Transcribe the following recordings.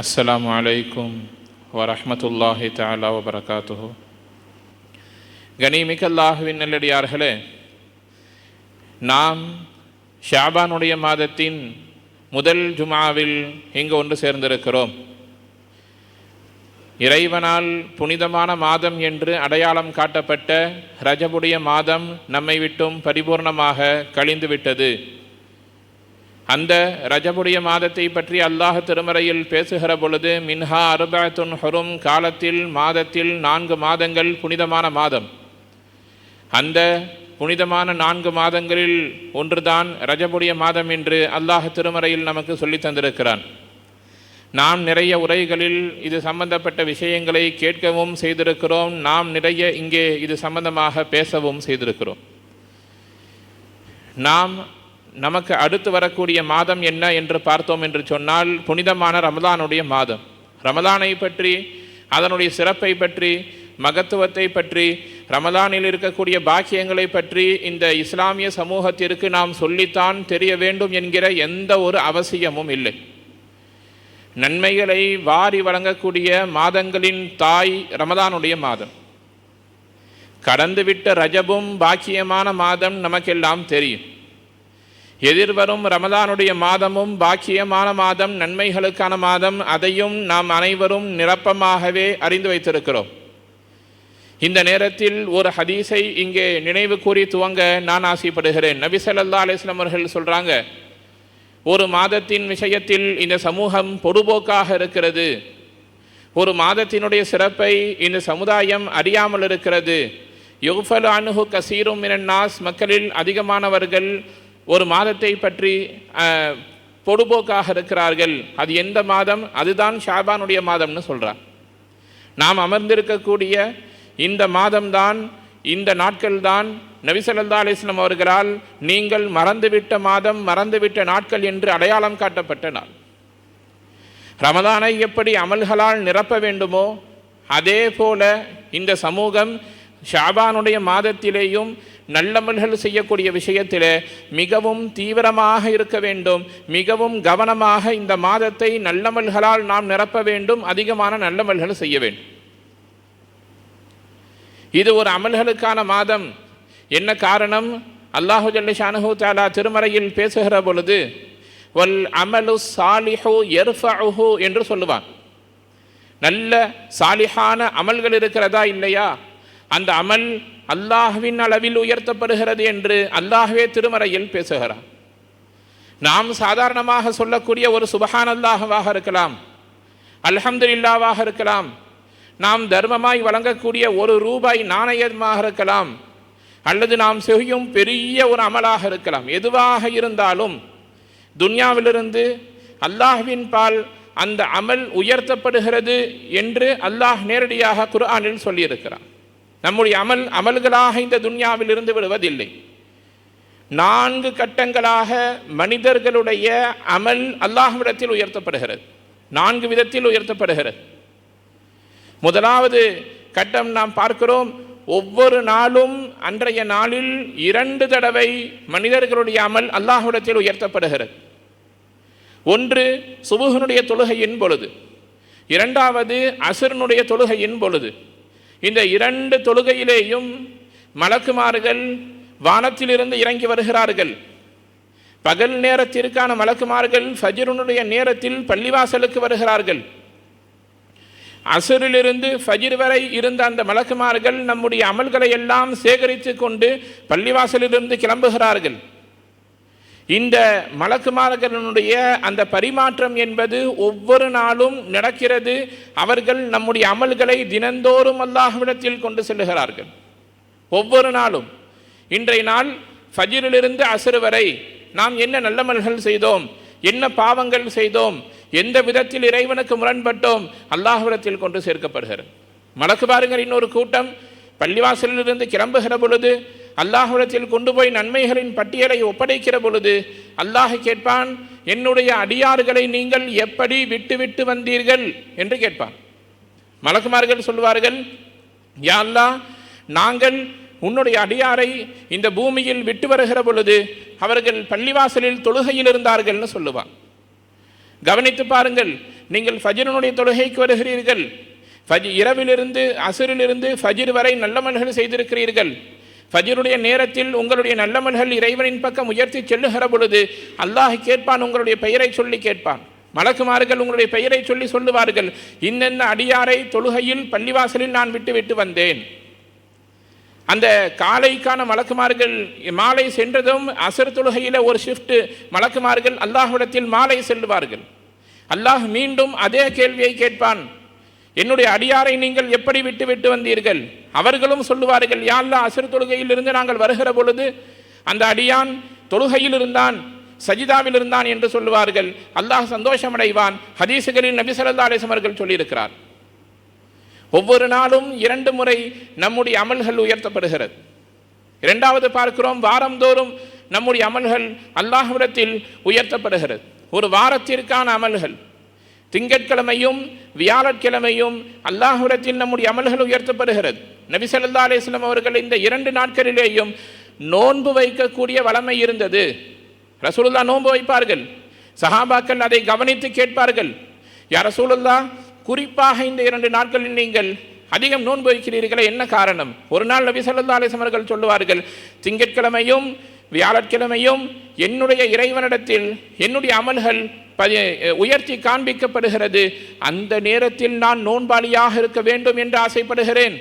அஸ்லாம் வலைக்கும் வரமத்துல்லாஹி தாலா வபரகாத்து கனிமிக்கல்லாஹுவின் நல்லடியார்களே நாம் ஷாபானுடைய மாதத்தின் முதல் ஜுமாவில் இங்கு ஒன்று சேர்ந்திருக்கிறோம். இறைவனால் புனிதமான மாதம் என்று அடையாளம் காட்டப்பட்ட ரஜபுடைய மாதம் நம்மை விட்டும் பரிபூர்ணமாக கழிந்துவிட்டது. அந்த ரஜபுடைய மாதத்தை பற்றி அல்லாஹ் திருமறையில் பேசுகிற பொழுது மின்ஹா அருபாத்துன் ஹொரும் காலத்தில் மாதத்தில் நான்கு மாதங்கள் புனிதமான மாதம். அந்த புனிதமான நான்கு மாதங்களில் ஒன்றுதான் ரஜபுடைய மாதம் என்று அல்லாஹ் திருமறையில் நமக்கு சொல்லி தந்திருக்கிறான். நாம் நிறைய உரைகளில் இது சம்பந்தப்பட்ட விஷயங்களை கேட்கவும் செய்திருக்கிறோம். நாம் நிறைய இங்கே இது சம்பந்தமாக பேசவும் செய்திருக்கிறோம். நாம் நமக்கு அடுத்து வரக்கூடிய மாதம் என்ன என்று பார்த்தோம் என்று சொன்னால் புனிதமான ரமதானுடைய மாதம். ரமதானை பற்றி அதனுடைய சிறப்பை பற்றி மகத்துவத்தை பற்றி ரமதானில் இருக்கக்கூடிய பாக்கியங்களை பற்றி இந்த இஸ்லாமிய சமூகத்திற்கு நாம் சொல்லித்தான் தெரிய வேண்டும் என்கிற எந்த ஒரு அவசியமும் இல்லை. நன்மைகளை வாரி வழங்கக்கூடிய மாதங்களின் தாய் ரமதானுடைய மாதம். கடந்துவிட்ட ரஜபும் பாக்கியமான மாதம் நமக்கெல்லாம் தெரியும். எதிர்வரும் ரமதானுடைய மாதமும் பாக்கியமான மாதம் நன்மைகளுக்கான மாதம் அதையும் நாம் அனைவரும் நிரப்பமாகவே அறிந்து வைத்திருக்கிறோம். இந்த நேரத்தில் ஒரு ஹதீஸை இங்கே நினைவு கூறி துவங்க நான் ஆசைப்படுகிறேன். நபிசல்லா ஸல்லல்லாஹு அவர்கள் சொல்கிறாங்க ஒரு மாதத்தின் விஷயத்தில் இந்த சமூகம் பொதுபோக்காக இருக்கிறது. ஒரு மாதத்தினுடைய சிறப்பை இந்த சமுதாயம் அறியாமல் இருக்கிறது. யுஃபல் அனுகு கசீரும் நாஸ் மக்களில் அதிகமானவர்கள் ஒரு மாதத்தை பற்றி பொடுபோக்காக இருக்கிறார்கள். அது எந்த மாதம்? அதுதான் ஷாபானுடைய மாதம்னு சொல்கிறார் நாம் அமர்ந்திருக்கக்கூடிய இந்த மாதம்தான் இந்த நாட்கள்தான் நபிசல்லா அலிஸ்லாம் அவர்களால் நீங்கள் மறந்துவிட்ட மாதம் மறந்துவிட்ட நாட்கள் என்று அடையாளம் காட்டப்பட்ட நாள். ரமதானை எப்படி அமல்களால் நிரப்ப வேண்டுமோ அதே போல இந்த சமூகம் ஷாபானுடைய மாதத்திலேயும் நல்லமல்கள் செய்யக்கூடிய விஷயத்தில் மிகவும் தீவிரமாக இருக்க வேண்டும். மிகவும் கவனமாக இந்த மாதத்தை நல்லமல்களால் நாம் நிரப்ப வேண்டும். அதிகமான நல்லமல்கள் செய்ய வேண்டும். இது ஒரு அமல்களுக்கான மாதம். என்ன காரணம்? அல்லாஹு ஜல்லிஷானஹு தாலா திருமறையில் பேசுகிற பொழுது வல் அமலு சாலிஹு எர்ஃபஹு என்று சொல்லுவான். நல்ல சாலிஹான அமல்கள் இருக்கிறதா இல்லையா? அந்த அமல் அல்லாஹ்வின் அளவில் உயர்த்தப்படுகிறது என்று அல்லாஹ்வே திருமறையில் பேசுகிறான். நாம் சாதாரணமாக சொல்லக்கூடிய ஒரு சுபஹான் அல்லாஹவாக இருக்கலாம் அல்ஹம்துலில்லாவாக இருக்கலாம் நாம் தர்மமாய் வழங்கக்கூடிய ஒரு ரூபாய் நாணயமாக இருக்கலாம் அல்லது நாம் செய்யும் பெரிய ஒரு அமலாக இருக்கலாம். எதுவாக இருந்தாலும் துன்யாவிலிருந்து அல்லாஹ்வின் பால் அந்த அமல் உயர்த்தப்படுகிறது என்று அல்லாஹ் நேரடியாக குர்ஆனில் சொல்லியிருக்கிறான். நம்முடைய அமல் அமல்களாக இந்த துன்யாவில் இருந்து விடுவதில்லை. நான்கு கட்டங்களாக மனிதர்களுடைய அமல் அல்லாஹ்விடத்தில் உயர்த்தப்படுகிறது. நான்கு விதத்தில் உயர்த்தப்படுகிறது. முதலாவது கட்டம் நாம் பார்க்கிறோம். ஒவ்வொரு நாளும் அன்றைய நாளில் இரண்டு தடவை மனிதர்களுடைய அமல் அல்லாஹ்விடத்தில் உயர்த்தப்படுகிறது. ஒன்று சுபுகனுடைய தொழுகையின் பொழுது. இரண்டாவது அசுரனுடைய தொழுகையின் பொழுது. இந்த இரண்டு தொழுகையிலேயும் மலக்குமார்கள் வானத்திலிருந்து இறங்கி வருகிறார்கள். பகல் நேரத்திற்கான மலக்குமார்கள் ஃபஜிருனுடைய நேரத்தில் பள்ளிவாசலுக்கு வருகிறார்கள். அசுரிலிருந்து ஃபஜிர் வரை இருந்த அந்த மலக்குமார்கள் நம்முடைய அமல்களை எல்லாம் சேகரித்து கொண்டு பள்ளிவாசலிலிருந்து கிளம்புகிறார்கள். இந்த மலக்குமார்களுடைய அந்த பரிமாற்றம் என்பது ஒவ்வொரு நாளும் நடக்கிறது. அவர்கள் நம்முடைய அமல்களை தினந்தோறும் அல்லாஹ்விடத்தில் கொண்டு செல்லுகிறார்கள். ஒவ்வொரு நாளும். இன்றைய நாள் ஃபஜிரிலிருந்து அசுறு வரை நாம் என்ன நல்லமல்கள் செய்தோம் என்ன பாவங்கள் செய்தோம் எந்த விதத்தில் இறைவனுக்கு முரண்பட்டோம் அல்லாஹ்விடத்தில் கொண்டு சேர்க்கப்படுகிறது. மலக்கு ஒரு இன்னொரு கூட்டம். பள்ளிவாசலிலிருந்து கிளம்புகிற பொழுது அல்லாஹுடத்தில் கொண்டு போய் நன்மைகளின் பட்டியலை ஒப்படைக்கிற பொழுது அல்லாஹ் கேட்பான் என்னுடைய அடியார்களை நீங்கள் எப்படி விட்டு விட்டு வந்தீர்கள்? என்று கேட்பான். மலக்குமார்கள் சொல்வார்கள் யா அல்லாஹ் நாங்கள் உன்னுடைய அடியாரை இந்த பூமியில் விட்டு வருகிற பொழுது அவர்கள் பள்ளிவாசலில் தொழுகையில் இருந்தார்கள்னு சொல்லுவான். கவனித்து பாருங்கள் நீங்கள் ஃபஜிரனுடைய தொழுகைக்கு வருகிறீர்கள். ஃபஜ் இரவிலிருந்து அசுரிலிருந்து ஃபஜிர் வரை நல்லமல்கள் செய்திருக்கிறீர்கள். ஃபஜருடைய நேரத்தில் உங்களுடைய நல்லமல்கள் இறைவனின் பக்கம் உயர்த்தி செல்லுகிற பொழுது அல்லாஹ் கேட்பான் உங்களுடைய பெயரை சொல்லி கேட்பான். மலக்குமார்கள் உங்களுடைய பெயரை சொல்லி சொல்லுவார்கள். இன்னென்ன அடியாரை தொழுகையில் பள்ளிவாசலில் நான் விட்டு விட்டு வந்தேன். அந்த காலைக்கான மலக்குமார்கள் மாலை சென்றதும் அசர் தொழுகையில் ஒரு ஷிஃப்ட் மலக்குமார்கள் அல்லாஹ்விடத்தில் மாலை செல்லுவார்கள். அல்லாஹ் மீண்டும் அதே கேள்வியை கேட்பான். என்னுடைய அடியாரை நீங்கள் எப்படி விட்டு விட்டு வந்தீர்கள்? அவர்களும் சொல்லுவார்கள் யாழ்லா அசர் தொழுகையில் இருந்து நாங்கள் வருகிற பொழுது அந்த அடியான் தொழுகையில் இருந்தான் சஜிதாவில் இருந்தான் என்று சொல்லுவார்கள். அல்லாஹ் சந்தோஷமடைவான். ஹதீசுகளில் நபி ஸல்லல்லாஹு அவர்கள் சொல்லியிருக்கிறார். ஒவ்வொரு நாளும் இரண்டு முறை நம்முடைய அமல்கள் உயர்த்தப்படுகிறது. இரண்டாவது பார்க்கிறோம் வாரந்தோறும் நம்முடைய அமல்கள் அல்லாஹ்விடத்தில் உயர்த்தப்படுகிறது. ஒரு வாரத்திற்கான அமல்கள் திங்கட்கிழமையும் வியாழக்கிழமையும் அல்லாஹுரத்தில் நம்முடைய அமல்கள் உயர்த்தப்படுகிறது. நபி சல்லா அலைஹி அவர்கள் இந்த இரண்டு நாட்களிலேயும் நோன்பு வைக்கக்கூடிய வளமை இருந்தது. ரசூலுல்லா நோன்பு வைப்பார்கள். சஹாபாக்கள் அதை கவனித்து கேட்பார்கள். யார் ரசூலுல்லா குறிப்பாக இந்த இரண்டு நாட்களில் நீங்கள் அதிகம் நோன்பு வைக்கிறீர்களே என்ன காரணம்? ஒரு நாள் நபி சல்லா அலைஹி அவர்கள் சொல்லுவார்கள் திங்கட்கிழமையும் வியாழக்கிழமையும் என்னுடைய இறைவனிடத்தில் என்னுடைய அமல்கள் பதி உயர்த்தி காண்பிக்கப்படுகிறது. அந்த நேரத்தில் நான் நோன்பாளியாக இருக்க வேண்டும் என்று ஆசைப்படுகிறேன்.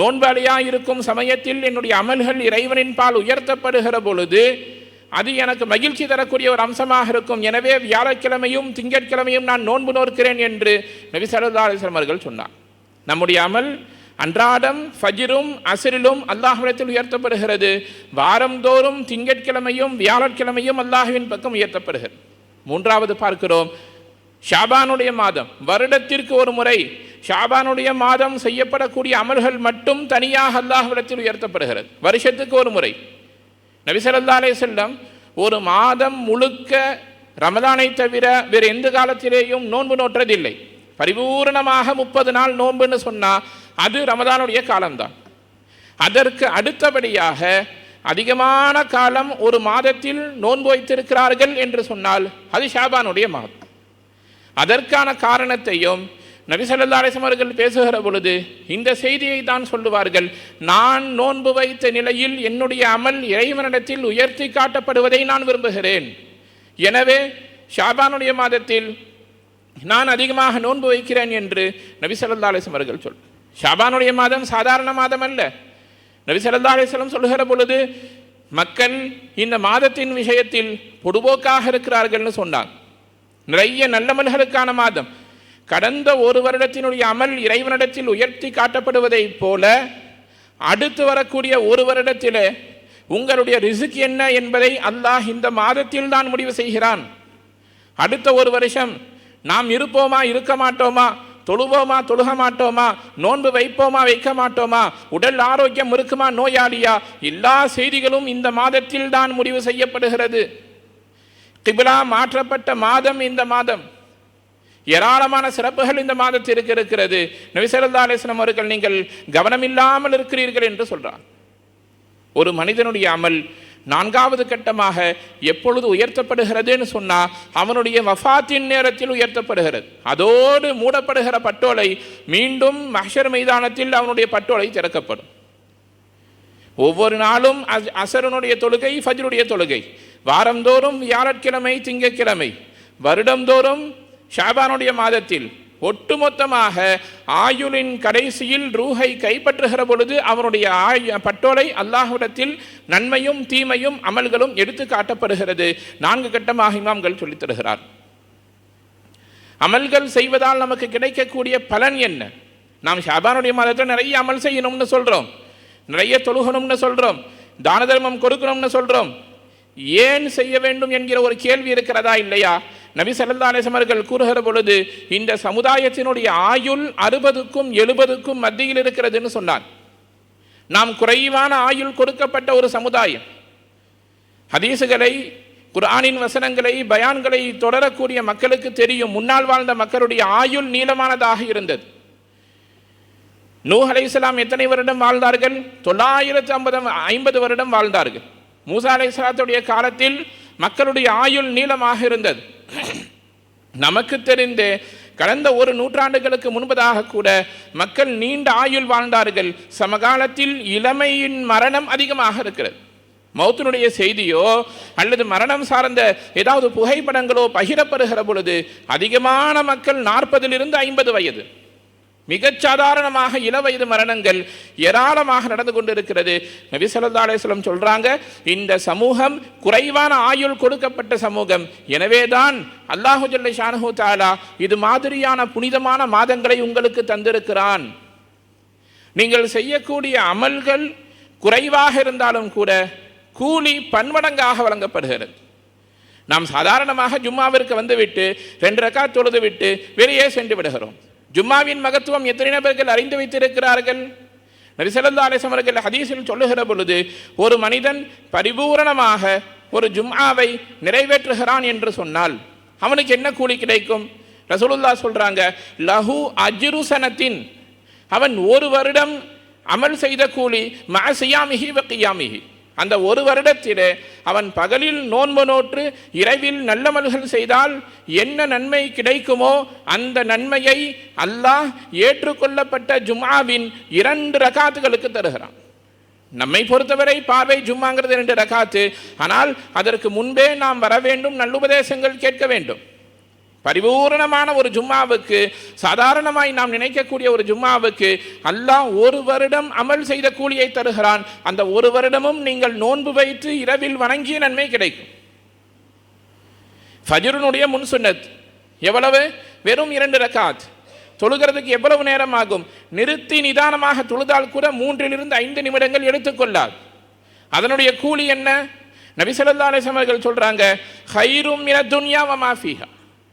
நோன்பாளியாக இருக்கும் சமயத்தில் என்னுடைய அமல்கள் இறைவனின் பால் உயர்த்தப்படுகிற பொழுது அது எனக்கு மகிழ்ச்சி தரக்கூடிய ஒரு அம்சமாக இருக்கும். எனவே வியாழக்கிழமையும் திங்கட்கிழமையும் நான் நோன்பு நோக்கிறேன் என்று நபி ஸல்லல்லாஹு அவர்கள் சொன்னார். நம்முடைய அமல் அன்றாடம் ஃபஜிரும் அசிரிலும் அல்லாஹ்விடத்தில் உயர்த்தப்படுகிறது. வாரந்தோறும் திங்கட்கிழமையும் வியாழக்கிழமையும் அல்லாஹுவின் பக்கம் உயர்த்தப்படுகிறது. மூன்றாவது பார்க்கிறோம். ஷாபானுடைய மாதம். வருடத்திற்கு ஒரு முறை ஷாபானுடைய மாதம் செய்யப்படக்கூடிய அமல்கள் மட்டும் தனியாக அல்லாஹ்விடத்தில் உயர்த்தப்படுகிறது. வருஷத்துக்கு ஒரு முறை. நபி ஸல்லல்லாஹு செல்லம் ஒரு மாதம் முழுக்க ரமதானை தவிர வேறு எந்த காலத்திலேயும் நோன்பு நோற்றதில்லை. பரிபூரணமாக முப்பது நாள் நோன்புன்னு சொன்னால் அது ரமதானுடைய காலம்தான். அதற்கு அடுத்தபடியாக அதிகமான காலம் ஒரு மாதத்தில் நோன்பு வைத்திருக்கிறார்கள் என்று சொன்னால் அது ஷாபானுடைய மாதம். அதற்கான காரணத்தையும் நபி ஸல்லல்லாஹு அவர்கள் பேசுகிற பொழுது இந்த செய்தியை தான் சொல்லுவார்கள் நான் நோன்பு வைத்த நிலையில் என்னுடைய அமல் இறைவனிடத்தில் உயர்த்தி காட்டப்படுவதை நான் விரும்புகிறேன். எனவே ஷாபானுடைய மாதத்தில் நான் அதிகமாக நோன்பு வைக்கிறேன் என்று நபி ஸல்லல்லாஹு அவர்கள் சொல் ஷாபானுடைய மாதம் சாதாரண மாதம் அல்ல. நபி ஸல்லல்லாஹு சொல்லுகிற பொழுது மக்கள் இந்த மாதத்தின் விஷயத்தில் பொடுபோக்காக இருக்கிறார்கள்னு சொன்னார் நிறைய நல்லமல்களுக்கான மாதம். கடந்த ஒரு வருடத்தினுடைய அமல் இறைவனிடத்தில் உயர்த்தி காட்டப்படுவதைப் போல அடுத்து வரக்கூடிய ஒரு வருடத்தில் உங்களுடைய ரிசுக் என்ன என்பதை அல்லாஹ் இந்த மாதத்தில் தான் முடிவு செய்கிறான். அடுத்த ஒரு வருஷம் நாம் இருப்போமா இருக்க மாட்டோமா? தொழுவோமா தொழுக மாட்டோமா நோன்பு வைப்போமா வைக்க மாட்டோமா உடல் ஆரோக்கியம் இருக்குமா நோயாளியா? எல்லா செய்திகளும் இந்த மாதத்தில் தான் முடிவு செய்யப்படுகிறது. கிபிலா மாற்றப்பட்ட மாதம் இந்த மாதம். ஏராளமான சிறப்புகள் இந்த மாதத்திற்கு இருக்கிறது. நபிசல்லா அலிஸ்லாம் அவர்கள் நீங்கள் கவனமில்லாமல் இருக்கிறீர்கள் என்று சொல்றார் ஒரு மனிதனுடைய அமல் நான்காவது கட்டமாக எப்பொழுது உயர்த்தப்படுகிறதுன்னு சொன்னா அவனுடைய வஃபாத்தின் நேரத்தில் உயர்த்தப்படுகிறது. அதோடு மூடப்படுகிற பட்டோலை மீண்டும் மஹர் மைதானத்தில் அவனுடைய பட்டோலை திறக்கப்படும். ஒவ்வொரு நாளும் அஸ்- அசரனுடைய தொழுகை ஃபஜ்ருடைய தொழுகை. வாரந்தோறும் வியாழக்கிழமை திங்கக்கிழமை. வருடந்தோறும் ஷாபானுடைய மாதத்தில் ஒட்டுமொத்தமாக ஆயுளின் கடைசியில் ரூஹை கைப்பற்றுகிற பொழுது அவனுடைய ஆய் பட்டோலை அல்லாஹுடத்தில் நன்மையும் தீமையும் அமல்களும் எடுத்து காட்டப்படுகிறது. நான்கு கட்டமாக இமாம்கள் சொல்லித் தருகிறார். அமல்கள் செய்வதால் நமக்கு கிடைக்கக்கூடிய பலன் என்ன? நாம் ஷாபானுடைய மாதத்தில் நிறைய அமல் செய்யணும்னு சொல்கிறோம் நிறைய தொழுகணும்னு சொல்கிறோம் தான தர்மம் கொடுக்கணும்னு சொல்கிறோம் ஏன் செய்ய வேண்டும் என்கிற ஒரு கேள்வி இருக்கிறதா இல்லையா? நபி ஸல்லல்லாஹு கூறுகிற பொழுது இந்த சமுதாயத்தினுடைய ஆயுள் அறுபதுக்கும் எழுபதுக்கும் மத்தியில் இருக்கிறதுன்னு சொன்னார். நாம் குறைவான ஆயுள் கொடுக்கப்பட்ட ஒரு சமுதாயம். ஹதீசுகளை குர்ஆனின் வசனங்களை பயான்களை தொடரக்கூடிய மக்களுக்கு தெரியும். முன்னால் வாழ்ந்த மக்களுடைய ஆயுள் நீளமானதாக இருந்தது. நூஹ் இஸ்லாம் எத்தனை வருடம் வாழ்ந்தார்கள்? தொள்ளாயிரத்து ஐம்பது ஐம்பது வருடம் வாழ்ந்தார்கள். மூசா அலைஹிஸ்ஸலாத்துடைய காலத்தில் மக்களுடைய ஆயுள் நீளமாக இருந்தது. நமக்கு தெரிந்து கடந்த ஒரு நூற்றாண்டுகளுக்கு முன்பதாக கூட மக்கள் நீண்ட ஆயுள் வாழ்ந்தார்கள். சமகாலத்தில் இளமையின் மரணம் அதிகமாக இருக்கிறது. மௌத்தினுடைய செய்தியோ அல்லது மரணம் சார்ந்த ஏதாவது புகைப்படங்களோ பகிரப்படுகிற பொழுது அதிகமான மக்கள் நாற்பதிலிருந்து ஐம்பது வயது. மிகச்சாதாரணமாக இளவயது மரணங்கள் ஏராளமாக நடந்து கொண்டிருக்கிறது. நபி ஸல்லல்லாஹு அலைஹி சொல்றாங்க இந்த சமூகம் குறைவான ஆயுள் கொடுக்கப்பட்ட சமூகம். எனவேதான் அல்லாஹு ஜல்லை ஷானு தாலா இது மாதிரியான புனிதமான மாதங்களை உங்களுக்கு தந்திருக்கிறான். நீங்கள் செய்யக்கூடிய அமல்கள் குறைவாக இருந்தாலும் கூட கூலி பன்மடங்காக வழங்கப்படுகிறது. நாம் சாதாரணமாக ஜும்மாவிற்கு வந்துவிட்டு ரெண்டு ரக்கா தொழுது விட்டு வெளியே சென்று விடுகிறோம். ஜும்மாவின் மகத்துவம் எத்தனை நபர்கள் அறிந்து வைத்திருக்கிறார்கள்? நரிசல்லா அலிசம் அவர்கள் ஹதீஸில் சொல்லுகிற பொழுது ஒரு மனிதன் பரிபூரணமாக ஒரு ஜும்ஆவை நிறைவேற்றுகிறான் என்று சொன்னால் அவனுக்கு என்ன கூலி கிடைக்கும்? ரசூலுல்லா சொல்கிறாங்க லஹு அஜ்ருசனத்தின் அவன் ஒரு வருடம் அமல் செய்த கூலி மசியாமிஹி வக்கியாமிகி அந்த ஒரு வருடத்திலே அவன் பகலில் நோன்பு நோற்று இரவில் நல்லமல்கள் செய்தால் என்ன நன்மை கிடைக்குமோ அந்த நன்மையை அல்லாஹ் ஏற்றுக்கொள்ளப்பட்ட ஜும்மாவின் இரண்டு ரகாத்துகளுக்கு தருகிறான். நம்மை பொறுத்தவரை பார்வை ஜும்மாங்கிறது இரண்டு ரகாத்து. ஆனால் அதற்கு முன்பே நாம் வர வேண்டும் நல்லுபதேசங்கள் கேட்க வேண்டும். பரிபூரணமான ஒரு ஜும்மாவுக்கு சாதாரணமாய் நாம் நினைக்கக்கூடிய ஒரு ஜும்மாவுக்கு அல்லாஹ் ஒரு வருடம் அமல் செய்த கூலியை தருகிறான். அந்த ஒரு வருடமும் நீங்கள் நோன்பு வைத்து இரவில் வணங்கிய நன்மை கிடைக்கும். ஃபஜ்ருனுடைய முன் சுன்னத் எவ்வளவு? வெறும் இரண்டு ரக்காத். தொழுகிறதுக்கு எவ்வளவு நேரம் ஆகும் நிறுத்தி நிதானமாக தொழுதால் கூட மூன்றிலிருந்து ஐந்து நிமிடங்கள் எடுத்துக்கொள்ளாது அதனுடைய கூலி என்ன? நபிசல்லா ஸல்லல்லாஹு அவர்கள் சொல்றாங்க ஹைரும் மின மாஃபிகா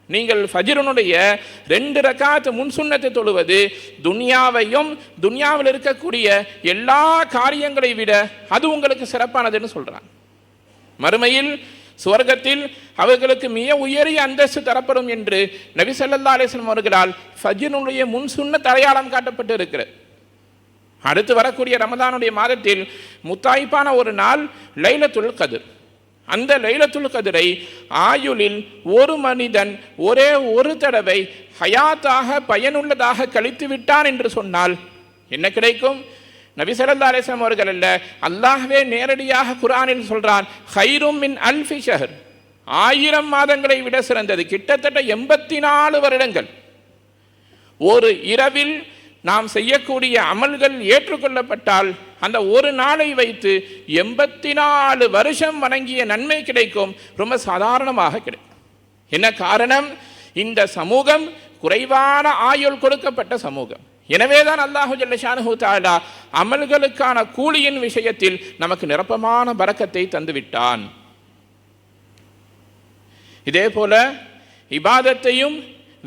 நீங்கள் ஃபஜ்ருனுடைய ரெண்டு ரக்காத்து முன் சுண்ணத்தை தொழுவது துன்யாவையும் துன்யாவில் இருக்கக்கூடிய எல்லா காரியங்களை விட அது உங்களுக்கு சிறப்பானதுன்னு சொல்கிறான் மறுமையில் சுவர்க்கத்தில் அவர்களுக்கு மிக உயரிய அந்தஸ்து தரப்படும் என்று நபி சல்லா அலைஹி அவர்களால் ஃபஜ்ருனுடைய முன் சுண்ண தலையாளம் காட்டப்பட்டு இருக்கிறது. அடுத்து வரக்கூடிய ரமதானுடைய மாதத்தில் முத்தாய்ப்பான ஒரு நாள் லைலத்துல் கதிர். அந்த லைலத்துல் கதிரை ஆயுளில் ஒரு மனிதன் ஒரே ஒரு தடவை ஹயாத்தாக பயனுள்ளதாக கழித்து விட்டான் என்று சொன்னால் என்ன கிடைக்கும்? நபி ஸல்லல்லாஹு அவர்கள் அல்ல அல்லாஹ்வே நேரடியாக குரானில் சொல்றான் ஹைரும் மின் அல்ஃபி ஷஹர். ஆயிரம் மாதங்களை விட சிறந்தது கிட்டத்தட்ட எண்பத்தி நாலு வருடங்கள். ஒரு இரவில் நாம் செய்யக்கூடிய அமல்கள் ஏற்றுக்கொள்ளப்பட்டால் அந்த ஒரு நாளை வைத்து எண்பத்தி நாலு வருஷம் வணங்கிய நன்மை கிடைக்கும். ரொம்ப சாதாரணமாக கிடைக்கும். என்ன காரணம்? இந்த சமூகம் குறைவான ஆயுள் கொடுக்கப்பட்ட சமூகம். எனவே தான் அல்லாஹு ஜல்லஷானு தாலா அமல்களுக்கான கூலியின் விஷயத்தில் நமக்கு நிரப்பமான பறக்கத்தை தந்துவிட்டான். இதே போல இபாதத்தையும்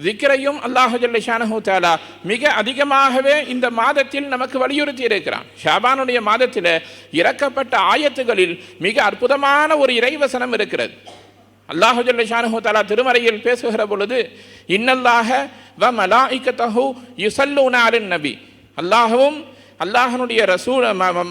திக்ரையும் அல்லாஹு ஜல்லஷானஹு தாலா மிக அதிகமாகவே இந்த மாதத்தில் நமக்கு வலியுறுத்தி இருக்கிறான். ஷாபானுடைய மாதத்தில் இறக்கப்பட்ட ஆயத்துகளில் மிக அற்புதமான ஒரு இறைவசனம் இருக்கிறது. அல்லாஹு ஜல்லஷானஹு தாலா திருமறையில் பேசுகிற பொழுது இன்னல்லாக வ மலாஇக்கத்தஹு யுசல்லூன அலின் நபி. அல்லாஹுவும் அல்லாஹனுடைய ரசூ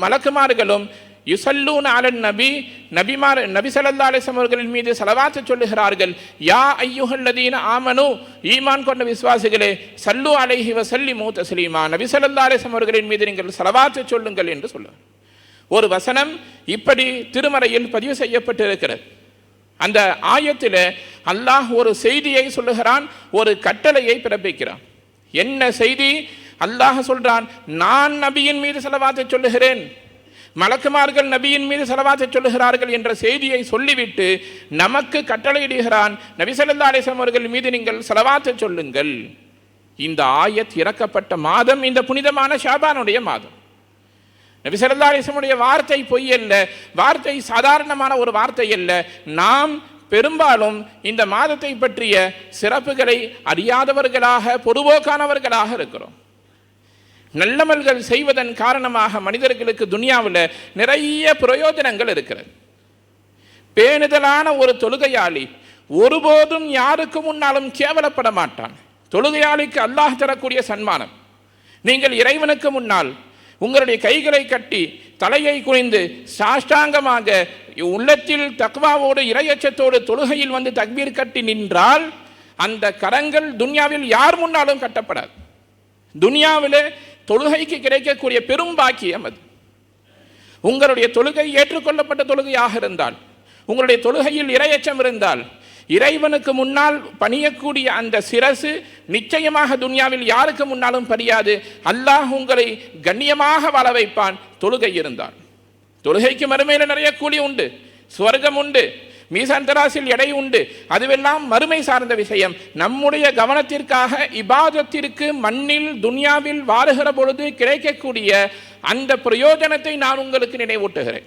மலக்குமார்களும் யுசல்லூன் அலன் நபி நபிமார் நபி சல்லா அலிஸ்லாம் அவர்களின் மீது செலவாத்து சொல்லுகிறார்கள். யா ஐயுஹல்லதீன ஆமனு ஈமான் கொண்ட விசுவாசிகளே சல்லு அலைஹி வசல்லி மூ தஸ்லீமா. நபி சல்லா அலிஸ்லாம் அவர்களின் மீது நீங்கள் செலவாத்து சொல்லுங்கள் என்று சொல்லுவார் ஒரு வசனம் இப்படி திருமறையில் பதிவு செய்யப்பட்டிருக்கிறது. அந்த ஆயத்தில் அல்லாஹ் ஒரு செய்தியை சொல்லுகிறான் ஒரு கட்டளையை பிறப்பிக்கிறான். என்ன செய்தி? அல்லாஹ் சொல்றான் நான் நபியின் மீது செலவாத்தை சொல்லுகிறேன். மலக்குமார்கள் நபியின் மீது செலவாத்தை சொல்லுகிறார்கள் என்ற செய்தியை சொல்லிவிட்டு நமக்கு கட்டளையிடுகிறான் நபிசல்லா அலிஸ்லாம் அவர்கள் மீது நீங்கள் செலவாத்தை சொல்லுங்கள். இந்த ஆயத் இறக்கப்பட்ட மாதம் இந்த புனிதமான ஷாபானுடைய மாதம். நபிசல்லா அலிஸ்லமுடைய வார்த்தை பொய் அல்ல வார்த்தை சாதாரணமான ஒரு வார்த்தை அல்ல. நாம் பெரும்பாலும் இந்த மாதத்தை பற்றிய சிறப்புகளை அறியாதவர்களாக பொதுவோக்கானவர்களாக இருக்கிறோம். நல்லமல்கள் செய்வதன் காரணமாக மனிதர்களுக்கு துனியாவில் நிறைய பிரயோஜனங்கள் இருக்கிறது. பேணுதலான ஒரு தொழுகையாளி ஒருபோதும் யாருக்கு முன்னாலும் கேவலப்பட மாட்டான். தொழுகையாளிக்கு அல்லாஹ் தரக்கூடிய சன்மானம். நீங்கள் இறைவனுக்கு முன்னால் உங்களுடைய கைகளை கட்டி தலையை குனிந்து சாஷ்டாங்கமாக உள்ளத்தில் தக்வாவோடு இரையச்சத்தோடு தொழுகையில் வந்து தக்பீர் கட்டி நின்றால் அந்த கரங்கள் துன்யாவில் யார் முன்னாலும் கட்டப்படாது. துனியாவிலே தொழுகைக்கு கிடைக்கக்கூடிய பெரும் பாக்கியம் அது. உங்களுடைய தொழுகை ஏற்றுக்கொள்ளப்பட்ட தொழுகையாக இருந்தால் உங்களுடைய தொழுகையில் இரையச்சம் இருந்தால் இறைவனுக்கு முன்னால் பணியக்கூடிய அந்த சிரசு நிச்சயமாக துன்யாவில் யாருக்கு முன்னாலும் பரியாது அல்லாஹ் உங்களை கண்ணியமாக வாழ வைப்பான். தொழுகை இருந்தால். தொழுகைக்கு மறுமையில் நிறைய கூலி உண்டு சுவர்க்கம் உண்டு மீசான் தராசில் எடை உண்டு. அதுவெல்லாம் மறுமை சார்ந்த விஷயம். நம்முடைய கவனத்திற்காக இபாதத்திற்கு மண்ணில் துன்யாவில் வாழுகிற பொழுது கிடைக்கக்கூடிய அந்த பிரயோஜனத்தை நான் உங்களுக்கு நினைவூட்டுகிறேன்.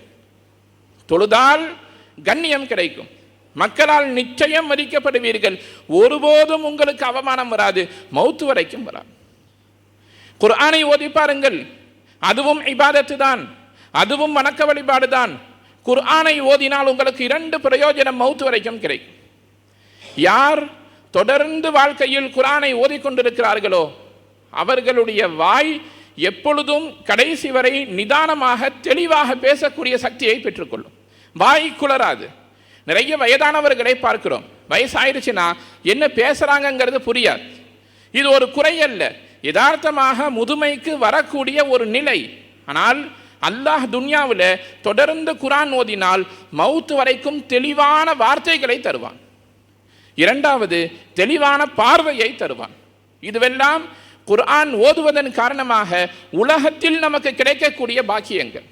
தொழுதால் கண்ணியம் கிடைக்கும். மக்களால் நிச்சயம் மதிக்கப்படுவீர்கள். ஒருபோதும் உங்களுக்கு அவமானம் வராது. மௌத்து வரைக்கும் வராது. குர்ஆனை ஓதி பாருங்கள். அதுவும் இபாதத்து தான் அதுவும் வணக்க வழிபாடு தான் குர்ஆனை ஓதினால் உங்களுக்கு இரண்டு பிரயோஜனம் மௌத்து வரைக்கும் கிடைக்கும். யார் தொடர்ந்து வாழ்க்கையில் குரானை ஓதிக்கொண்டிருக்கிறார்களோ அவர்களுடைய வாய் எப்பொழுதும் கடைசி வரை நிதானமாக தெளிவாக பேசக்கூடிய சக்தியை பெற்றுக்கொள்ளும். வாய் குளராது. நிறைய வயதானவர்களை பார்க்கிறோம். வயசாயிருச்சுன்னா என்ன பேசுகிறாங்கங்கிறது புரியாது. இது ஒரு குறையல்ல யதார்த்தமாக முதுமைக்கு வரக்கூடிய ஒரு நிலை. ஆனால் அல்லாஹ் துன்யாவில் தொடர்ந்து குரான் ஓதினால் மவுத்து வரைக்கும் தெளிவான வார்த்தைகளை தருவான். இரண்டாவது தெளிவான பார்வையை தருவான். இதுவெல்லாம் குர்ஆன் ஓதுவதன் காரணமாக உலகத்தில் நமக்கு கிடைக்கக்கூடிய பாக்கியங்கள்.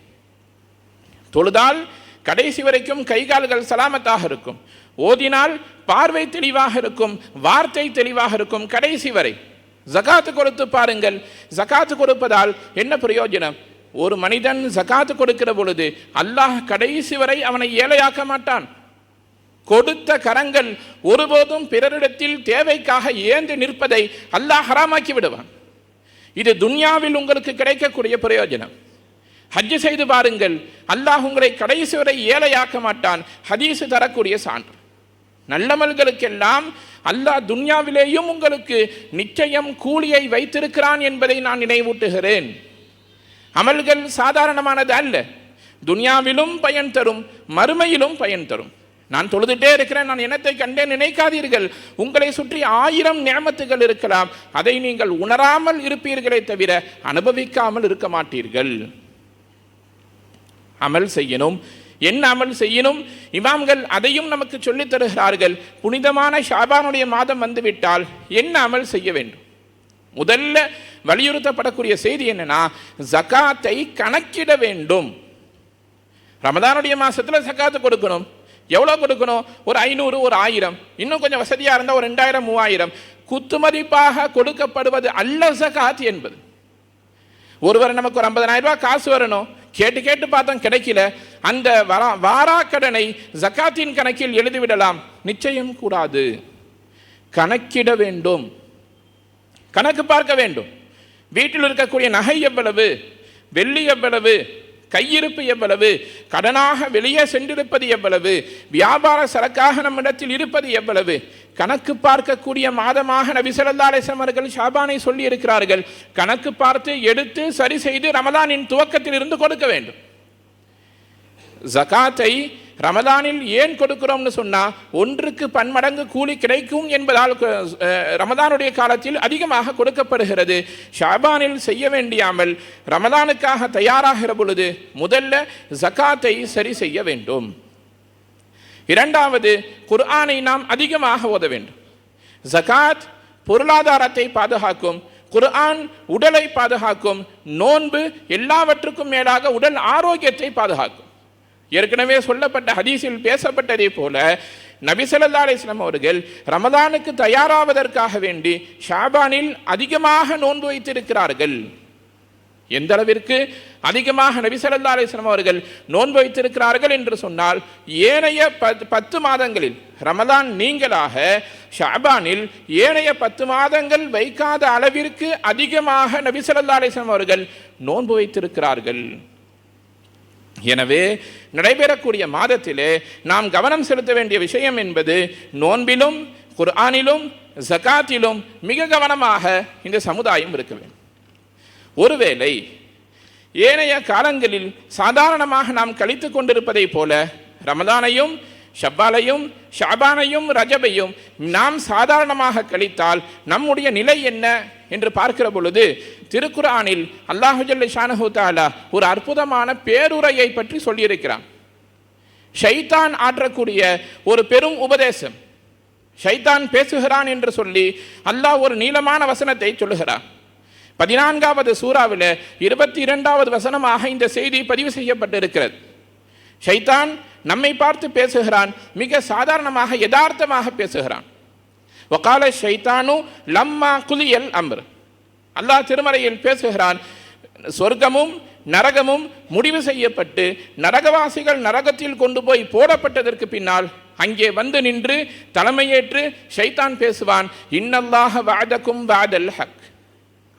தொழுதால் கடைசி வரைக்கும் கைகால்கள் சலாமத்தாக இருக்கும். ஓதினால் பார்வை தெளிவாக இருக்கும் வார்த்தை தெளிவாக இருக்கும் கடைசி வரை. ஜகாத்து கொடுத்து பாருங்கள். ஜகாத்து கொடுப்பதால் என்ன பிரயோஜனம்? ஒரு மனிதன் சகாத்து கொடுக்கிற பொழுது அல்லாஹ் கடைசி வரை அவனை ஏழையாக்க மாட்டான். கொடுத்த கரங்கள் ஒருபோதும் பிறரிடத்தில் தேவைக்காக ஏந்து நிற்பதை அல்லாஹ் ஹராமாக்கி விடுவான். இது துன்யாவில் உங்களுக்கு கிடைக்கக்கூடிய பிரயோஜனம். ஹஜ்ஜு செய்து பாருங்கள் அல்லாஹ் உங்களை கடைசி வரை ஏழையாக்க மாட்டான். ஹதீஸு தரக்கூடிய சான்று. நல்லமல்களுக்கெல்லாம் அல்லாஹ் துன்யாவிலேயும் உங்களுக்கு நிச்சயம் கூலியை வைத்திருக்கிறான் என்பதை நான் நினைவூட்டுகிறேன். அமல்கள் சாதாரணமானது அல்ல. துனியாவிலும் பயன் தரும் மறுமையிலும் பயன் தரும். நான் தொழுதுட்டே இருக்கிறேன் நான் இனத்தை கண்டேன் நினைக்காதீர்கள். உங்களை சுற்றி ஆயிரம் நியமத்துகள் இருக்கலாம். அதை நீங்கள் உணராமல் இருப்பீர்களே தவிர அனுபவிக்காமல் இருக்க மாட்டீர்கள். அமல் செய்யணும். என்ன அமல் செய்யணும்? இமாம்கள் அதையும் நமக்கு சொல்லித் தருகிறார்கள். புனிதமான ஷாபானுடைய மாதம் வந்துவிட்டால் என்ன அமல் செய்ய வேண்டும்? முதல்ல வலியுறுத்தப்படக்கூடிய செய்தி என்னன்னா ஜகாத்தை கணக்கிட வேண்டும். ரமதானுடைய மாதத்தில் ஜக்காத்து கொடுக்கணும். எவ்வளோ கொடுக்கணும்? ஒரு ஐநூறு ஒரு ஆயிரம். இன்னும் கொஞ்சம் வசதியாக இருந்தால் ஒரு ரெண்டாயிரம் மூவாயிரம். குத்துமதிப்பாக கொடுக்கப்படுவது அல்ல ஜகாத் என்பது. ஒருவர் நமக்கு ஒரு ஐம்பதனாயிரம் ரூபாய் காசு வரணும். கேட்டு கேட்டு பார்த்தோம் கிடைக்கல. அந்த வரா வாராக்கடனை ஜக்காத்தின் கணக்கில் எழுதிவிடலாம். நிச்சயம் கூடாது. கணக்கிட வேண்டும். கணக்கு பார்க்க வேண்டும். வீட்டில் இருக்கக்கூடிய நகை எவ்வளவு? வெள்ளி எவ்வளவு? கையிருப்பு எவ்வளவு? கடனாக வெளியே சென்றிருப்பது எவ்வளவு? வியாபார சரக்காக நம்மிடத்தில் இருப்பது எவ்வளவு? கணக்கு பார்க்கக்கூடிய மாதமாக நபி அவர்கள் ஷாபானை சொல்லி இருக்கிறார்கள். கணக்கு பார்த்து எடுத்து சரி செய்து ரமதானின் துவக்கத்தில் இருந்து கொடுக்க வேண்டும். ஜகாத்தை ரமதானில் ஏன் கொடுக்கிறோம்னு சொன்னால் ஒன்றுக்கு பன்மடங்கு கூலி கிடைக்கும் என்பதால் ரமதானுடைய காலத்தில் அதிகமாக கொடுக்கப்படுகிறது. ஷாபானில் செய்ய வேண்டியாமல் ரமதானுக்காக தயாராகிற பொழுது முதல்ல ஜகாத்தை சரி செய்ய வேண்டும். இரண்டாவது குர்ஆனை நாம் அதிகமாக ஓத வேண்டும். ஜகாத் பொருளாதாரத்தை பாதுகாக்கும் குர்ஆன் உடலை பாதுகாக்கும் நோன்பு எல்லாவற்றுக்கும் மேலாக உடல் ஆரோக்கியத்தை பாதுகாக்கும். ஏற்கனவே சொல்லப்பட்ட ஹதீஸில் பேசப்பட்டதை போல நபிசல்லா ஸல்லல்லாஹு அவர்கள் ரமதானுக்கு தயாராவதற்காக வேண்டி ஷாபானில் அதிகமாக நோன்பு வைத்திருக்கிறார்கள். எந்த அளவிற்கு அதிகமாக நபிசல்லா ஸல்லல்லாஹு அவர்கள் நோன்பு வைத்திருக்கிறார்கள் என்று சொன்னால் ஏனைய பத்- பத்து மாதங்களில் ரமதான் நீங்களாக ஷாபானில் ஏனைய பத்து மாதங்கள் வைக்காத அளவிற்கு அதிகமாக நபிசல்லா ஸல்லல்லாஹு அவர்கள் நோன்பு வைத்திருக்கிறார்கள். எனவே நடைபெறக்கூடிய மாதத்திலே நாம் கவனம் செலுத்த வேண்டிய விஷயம் என்பது நோன்பிலும் குர்ஆனிலும் ஜகாத்திலும் மிக கவனமாக இந்த சமுதாயம் இருக்க வேண்டும். ஒருவேளை ஏனைய காலங்களில் சாதாரணமாக நாம் கழித்து கொண்டிருப்பதைப் போல ரமதானையும் ஷப்பாலையும் ஷாபானையும் ரஜபையும் நாம் சாதாரணமாக கழித்தால் நம்முடைய நிலை என்ன? என்று பார்க்கிற பொழுது திருக்குரானில் அல்லாஹுஜல்ல ஷானஹு தாலா ஒரு அற்புதமான பேருரையை பற்றி சொல்லியிருக்கிறான். ஷைத்தான் ஆற்றக்கூடிய ஒரு பெரும் உபதேசம். ஷைத்தான் பேசுகிறான் என்று சொல்லி அல்லாஹ் ஒரு நீளமான வசனத்தை சொல்லுகிறான். பதினான்காவது சூறாவில் இருபத்தி இரண்டாவது வசனமாக இந்த செய்தி பதிவு செய்யப்பட்டிருக்கிறது. ஷைத்தான் நம்மை பார்த்து பேசுகிறான் மிக சாதாரணமாக யதார்த்தமாக பேசுகிறான். ஒகால ஷைத்தானு லம்மா குலியல் அம்ர் அல்லாஹ் திருமறையில் பேசுகிறான் சொர்க்கமும் நரகமும் முடிவு செய்யப்பட்டு நரகவாசிகள் நரகத்தில் கொண்டு போய் போடப்பட்டதற்கு பின்னால் அங்கே வந்து நின்று தலைமையேற்று ஷைத்தான் பேசுவான் இன்னல்லாக வாதக்கும் வாதல் ஹக்.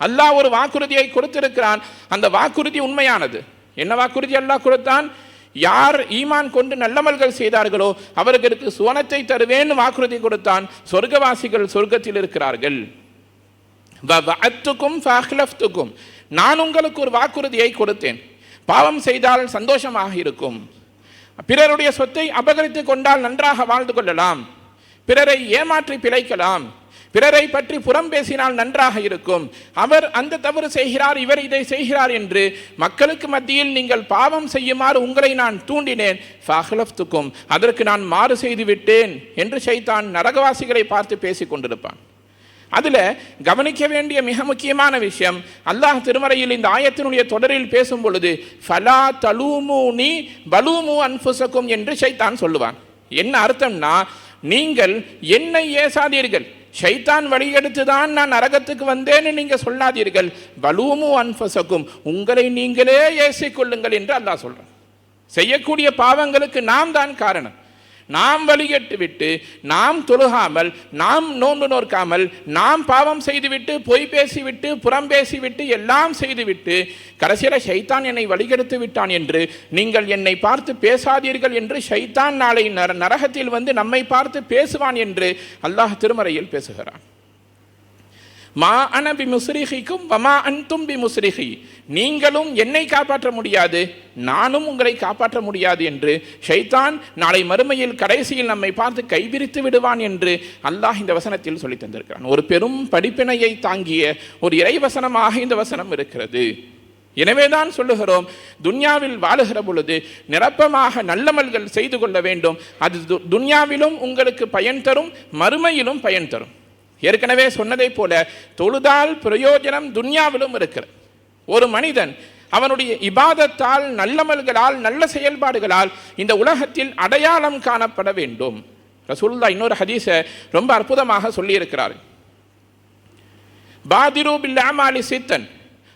அல்லாஹ் ஒரு வாக்குறுதியை கொடுத்திருக்கிறான். அந்த வாக்குறுதி உண்மையானது. என்ன வாக்குறுதி அல்லாஹ் கொடுத்தான்? யார் ஈமான் கொண்டு நல்லமல்கள் செய்தார்களோ அவர்களுக்கு சுவனத்தை தருவேன் வாக்குறுதி கொடுத்தான் சொர்க்கவாசிகள் சொர்க்கத்தில் இருக்கிறார்கள். நான் உங்களுக்கு ஒரு வாக்குறுதியை கொடுத்தேன். பாவம் செய்தால் சந்தோஷமாக இருக்கும். பிறருடைய சொத்தை அபகரித்து கொண்டால் நன்றாக வாழ்ந்து கொள்ளலாம். பிறரை ஏமாற்றி பிழைக்கலாம். பிறரை பற்றி புறம் பேசினால் நன்றாக இருக்கும். அவர் அந்த தவறு செய்கிறார் இவர் இதை செய்கிறார் என்று மக்களுக்கு மத்தியில் நீங்கள் பாவம் செய்யுமாறு உங்களை நான் தூண்டினேன். ஃபஹ்லஃப்துக்கும் அதற்கு நான் மாறு செய்து விட்டேன் என்று ஷைத்தான் நரகவாசிகளை பார்த்து பேசிக் கொண்டிருப்பான். அதில் கவனிக்க வேண்டிய மிக முக்கியமான விஷயம் அல்லாஹ் திருமறையில் இந்த ஆயத்தினுடைய தொடரில் பேசும் பொழுது ஃபலா தலூமூனி பலூமு அன்புசக்கும் என்று சைத்தான் சொல்லுவான். என்ன அர்த்தம்னா நீங்கள் என்னை ஏசாதீர்கள். ஷைத்தான் வழியெடுத்து தான் நான் நரகத்துக்கு வந்தேன்னு நீங்கள் சொல்லாதீர்கள். பலூமு அன்பசகும் உங்களை நீங்களே ஏசிக்கொள்ளுங்கள் என்று அல்லாஹ் சொல்கிறேன் செய்யக்கூடிய பாவங்களுக்கு நாம் தான் காரணம். நாம் வழிகட்டு விட்டு நாம் தொழுகாமல் நாம் நோன்பு நோர்க்காமல் நாம் பாவம் செய்துவிட்டு பொய் பேசிவிட்டு புறம் பேசிவிட்டு எல்லாம் செய்துவிட்டு கடைசியில் ஷைத்தான் என்னை வழிகெடுத்து விட்டான் என்று நீங்கள் என்னை பார்த்து பேசாதீர்கள் என்று ஷைத்தான் நாளை நர நரகத்தில் வந்து நம்மை பார்த்து பேசுவான் என்று அல்லாஹ் திருமறையில் பேசுகிறான். மா அன பி முஸ்ரிஹிக்கும் வமா அன்தும் பி முஸ்ரிஹி நீங்களும் என்னை காப்பாற்ற முடியாது நானும் உங்களை காப்பாற்ற முடியாது என்று ஷைத்தான் நாளை மறுமையில் கடைசியில் நம்மை பார்த்து கைவிரித்து விடுவான் என்று அல்லாஹ் இந்த வசனத்தில் சொல்லி தந்திருக்கிறான். ஒரு பெரும் படிப்பினையை தாங்கிய ஒரு இறைவசனமாக இந்த வசனம் இருக்கிறது. எனவேதான் சொல்லுகிறோம் துன்யாவில் வாழுகிற பொழுது நிரப்பமாக நல்லமல்கள் செய்து கொள்ள வேண்டும். அது து- துன்யாவிலும் உங்களுக்கு பயன் தரும் மறுமையிலும் பயன் தரும். ஏற்கனவே சொன்னதைப் போல தொழுதால் பிரயோஜனம் துன்யாவிலும் இருக்கிறது. ஒரு மனிதன் அவனுடைய இபாதத்தால் நல்லமல்களால் நல்ல செயல்பாடுகளால் இந்த உலகத்தில் அடையாளம் காணப்பட வேண்டும். ரசூல்லா இன்னொரு ஹதீஸை ரொம்ப அற்புதமாக சொல்லியிருக்கிறார். பாதிரு பில்லாமாலி சித்தன்.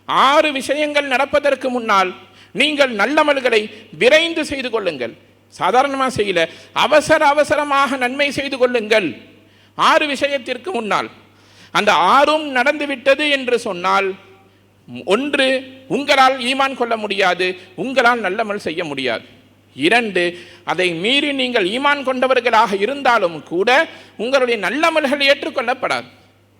ஆறு விஷயங்கள் நடப்பதற்கு முன்னால் நீங்கள் நல்லமல்களை விரைந்து செய்து கொள்ளுங்கள். சாதாரணமாக செய்யல அவசர அவசரமாக நன்மை செய்து கொள்ளுங்கள். ஆறு விஷயத்திற்கு முன்னால். அந்த ஆறும் நடந்துவிட்டது என்று சொன்னால் ஒன்று உங்களால் ஈமான் கொள்ள முடியாது உங்களால் நல்லமல் செய்ய முடியாது. இரண்டு அதை மீறி நீங்கள் ஈமான் கொண்டவர்களாக இருந்தாலும் கூட உங்களுடைய நல்லமல்கள் ஏற்றுக்கொள்ளப்படாது.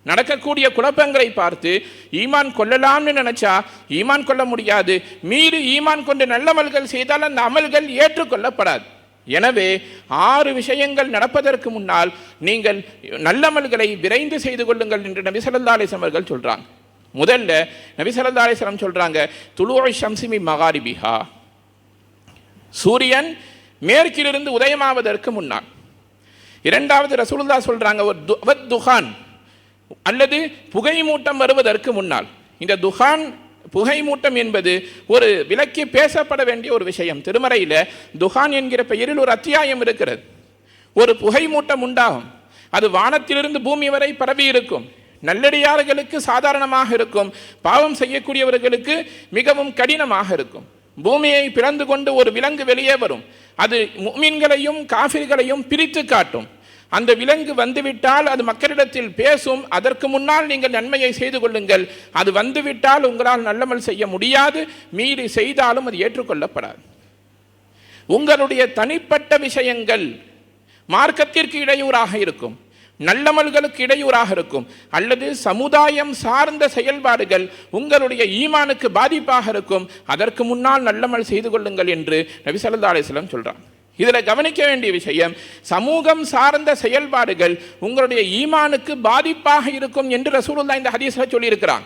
நடக்கக்கூடிய குழப்பங்களை பார்த்து ஈமான் கொள்ளலாம்னு நினைச்சா ஈமான் கொள்ள முடியாது. மீறி ஈமான் கொண்டு நல்லமல்கள் செய்தால் அந்த அமல்கள் ஏற்றுக்கொள்ளப்படாது. எனவே ஆறு விஷயங்கள் நடப்பதற்கு முன்னால் நீங்கள் நல்லமல்களை விரைந்து செய்து கொள்ளுங்கள் என்று நபி ஸல்லல்லாஹு அவர்கள் சொல்கிறாங்க முதல்ல நபி ஸல்லல்லாஹு அலைஹி வஸல்லம் சொல்றாங்க ஷம்சிமி மகாரிபிஹா. சூரியன் மேற்கிலிருந்து உதயமாவதற்கு முன்னால். இரண்டாவது ரசூலுல்லா சொல்கிறாங்க ஒரு து- துஹான். அல்லது புகை மூட்டம் வருவதற்கு முன்னால். இந்த துஹான் புகை மூட்டம் என்பது ஒரு விலக்கி பேசப்பட வேண்டிய ஒரு விஷயம். திருமறையில் துஹான் என்கிற பெயரில் ஒரு அத்தியாயம் இருக்கிறது. ஒரு புகை மூட்டம் உண்டாகும். அது வானத்திலிருந்து பூமி வரை பரவி இருக்கும். நல்லடியார்களுக்கு சாதாரணமாக இருக்கும். பாவம் செய்யக்கூடியவர்களுக்கு மிகவும் கடினமாக இருக்கும். பூமியை பிளந்து கொண்டு ஒரு விலங்கு வெளியே வரும். அது மீன்களையும் காஃபிர்களையும் பிரித்து காட்டும். அந்த விலங்கு வந்துவிட்டால் அது மக்களிடத்தில் பேசும். அதற்கு முன்னால் நீங்கள் நன்மையை செய்து கொள்ளுங்கள். அது வந்துவிட்டால் உங்களால் நல்லமல் செய்ய முடியாது. மீறி செய்தாலும் அது ஏற்றுக்கொள்ளப்படாது. உங்களுடைய தனிப்பட்ட விஷயங்கள் மார்க்கத்திற்கு இடையூறாக இருக்கும். நல்லமல்களுக்கு இடையூறாக இருக்கும். அல்லது சமுதாயம் சார்ந்த செயல்பாடுகள் உங்களுடைய ஈமானுக்கு பாதிப்பாக இருக்கும். அதற்கு முன்னால் நல்லமல் செய்து கொள்ளுங்கள் என்று நபி ஸல்லல்லாஹு சொல்கிறான் இதில் கவனிக்க வேண்டிய விஷயம் சமூகம் சார்ந்த செயல்பாடுகள் உங்களுடைய ஈமானுக்கு பாதிப்பாக இருக்கும் என்று ரசூலுல்லா இந்த ஹதீஸில் சொல்லியிருக்கிறான்.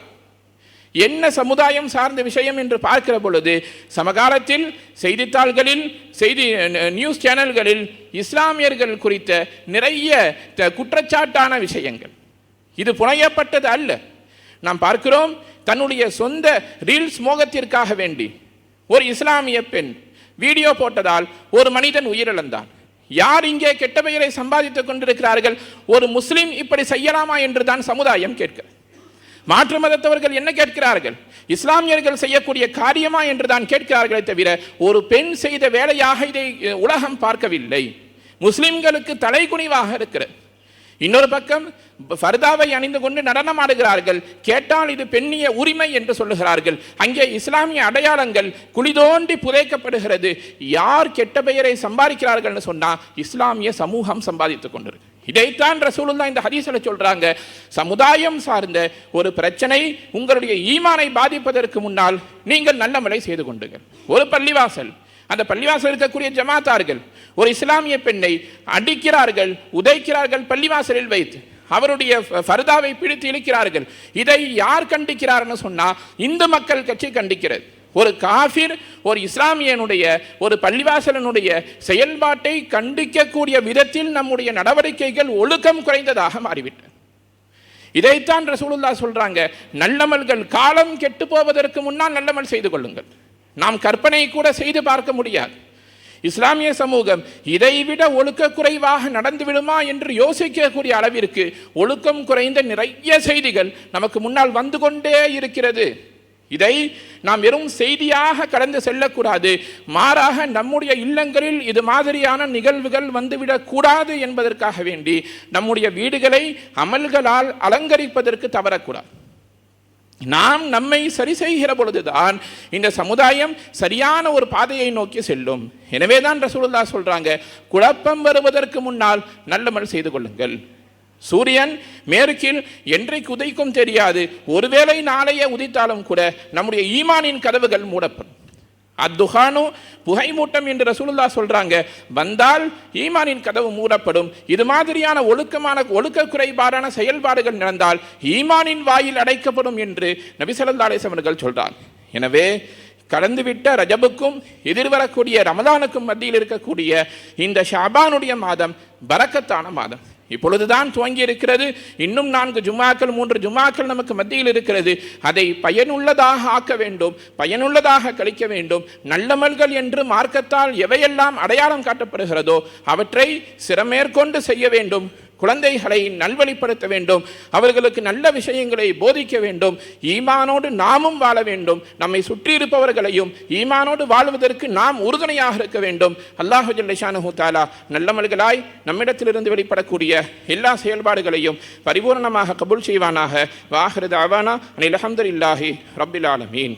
என்ன சமுதாயம் சார்ந்த விஷயம் என்று பார்க்கிற பொழுது சமகாலத்தில் செய்தித்தாள்களில் செய்தி நியூஸ் சேனல்களில் இஸ்லாமியர்கள் குறித்த நிறைய த- குற்றச்சாட்டான விஷயங்கள். இது புனையப்பட்டது அல்ல. நாம் பார்க்கிறோம் தன்னுடைய சொந்த ரீல்ஸ் மோகத்திற்காக வேண்டி ஒரு இஸ்லாமிய பெண் வீடியோ போட்டதால் ஒரு மனிதன் உயிரிழந்தான். யார் இங்கே கெட்ட பெயரை சம்பாதித்துக் கொண்டிருக்கிறார்கள்? ஒரு முஸ்லீம் இப்படி செய்யலாமா என்று தான் சமுதாயம் கேட்கிறது மாற்று மதத்தவர்கள் என்ன கேட்கிறார்கள்? இஸ்லாமியர்கள் செய்யக்கூடிய காரியமா என்று தான் கேட்கிறார்களே தவிர ஒரு பெண் செய்த வேலையாக இதை உலகம் பார்க்கவில்லை. முஸ்லிம்களுக்கு தலைகுனிவாக இருக்கிறது. இன்னொரு பக்கம் ஃபர்தாவை அணிந்து கொண்டு நடனம் ஆடுகிறார்கள் கேட்டால் இது பெண்ணிய உரிமை என்று சொல்லுகிறார்கள். அங்கே இஸ்லாமிய அடையாளங்கள் குளிதோண்டி புதைக்கப்படுகிறது. யார் கெட்ட பெயரை சம்பாதிக்கிறார்கள்னு சொன்னால் இஸ்லாமிய சமூகம் சம்பாதித்துக் கொண்டிருக்கு. இதைத்தான் ரசூலுல்லா இந்த ஹதீஸில் சொல்கிறாங்க சமுதாயம் சார்ந்த ஒரு பிரச்சனை உங்களுடைய ஈமானை பாதிப்பதற்கு முன்னால் நீங்கள் நல்லமலை செய்து கொண்டுங்கள். ஒரு பள்ளிவாசல். அந்த பள்ளிவாசல் இருக்கக்கூடிய ஜமாத்தார்கள் ஒரு இஸ்லாமிய பெண்ணை அடிக்கிறார்கள் உதைக்கிறார்கள் பள்ளிவாசலில் வைத்து அவருடைய ஃபர்தாவை பிடித்து இழுக்கிறார்கள். இதை யார் கண்டிக்கிறார்னு சொன்னால் இந்து மக்கள் கட்சி கண்டிக்கிறது. ஒரு காஃபிர் ஒரு இஸ்லாமியனுடைய ஒரு பள்ளிவாசலனுடைய செயல்பாட்டை கண்டிக்கக்கூடிய விதத்தில் நம்முடைய நடவடிக்கைகள் ஒழுக்கம் குறைந்ததாக மாறிவிட்டது. இதைத்தான் ரசூலுல்லா சொல்றாங்க நல்லமல்கள் காலம் கெட்டு போவதற்கு முன்னால் நல்லமல் செய்து கொள்ளுங்கள். நாம் கற்பனை கூட செய்து பார்க்க முடியாது. இஸ்லாமிய சமூகம் இதைவிட ஒழுக்க குறைவாக நடந்து விடுமா என்று யோசிக்கக்கூடிய அளவிற்கு ஒழுக்கம் குறைந்த நிறைய செய்திகள் நமக்கு முன்னால் வந்து கொண்டே இருக்கிறது. இதை நாம் வெறும் செய்தியாக கடந்து செல்லக்கூடாது. மாறாக நம்முடைய இல்லங்களில் இது மாதிரியான நிகழ்வுகள் வந்துவிடக்கூடாது என்பதற்காக வேண்டி நம்முடைய வீடுகளை அமல்களால் அலங்கரிப்பதற்கு தவறக்கூடாது. நாம் நம்மை சரி செய்கிற பொழுதுதான் இந்த சமுதாயம் சரியான ஒரு பாதையை நோக்கி செல்லும். எனவே தான் ரசூலுல்லா சொல்கிறாங்க குழப்பம் வருவதற்கு முன்னால் நல்லமல் செய்து கொள்ளுங்கள். சூரியன் மேற்கில் என்றைக்கு உதைக்கும் தெரியாது ஒருவேளை நாளையே உதித்தாலும் கூட நம்முடைய ஈமானின் கதவுகள் மூடப்படும். அத்துஹானு புகைமூட்டம் என்று ரசூலுல்லா சொல்றாங்க. வந்தால் ஈமானின் கதவு மூடப்படும். இது மாதிரியான ஒழுக்கமான ஒழுக்க குறைபாடான செயல்பாடுகள் நடந்தால் ஈமானின் வாயில் அடைக்கப்படும் என்று நபி ஸல்லல்லாஹு அலைஹி அவர்கள் எனவே கடந்துவிட்ட ரஜபுக்கும் எதிர்வரக்கூடிய ரமதானுக்கும் மத்தியில் இருக்கக்கூடிய இந்த ஷாபானுடைய மாதம் பரக்கத்தான மாதம். இப்பொழுதுதான் துவங்கி இருக்கிறது இன்னும் நான்கு ஜும்மாக்கள் மூன்று ஜும்மாக்கள் நமக்கு மத்தியில் இருக்கிறது. அதை பயனுள்ளதாக ஆக்க வேண்டும் பயனுள்ளதாக கழிக்க வேண்டும். நல்லமல்கள் என்று மார்க்கத்தால் எவையெல்லாம் அடையாளம் காட்டப்படுகிறதோ அவற்றை சிறமேற்கொண்டு செய்ய வேண்டும். குழந்தைகளை நல்வழிப்படுத்த வேண்டும். அவர்களுக்கு நல்ல விஷயங்களை போதிக்க வேண்டும். ஈமானோடு நாமும் வாழ வேண்டும். நம்மை சுற்றி இருப்பவர்களையும் ஈமானோடு வாழ்வதற்கு நாம் உறுதுணையாக இருக்க வேண்டும். அல்லாஹு ஜல்லஷானு தாலா நல்லமல்களாய் நம்மிடத்திலிருந்து வெளிப்படக்கூடிய எல்லா செயல்பாடுகளையும் பரிபூர்ணமாக கபூல் செய்வானாக. வாஹிருத் அவானா அனில் அஹமதுல்லாஹி ரப்பில் ஆலமீன்.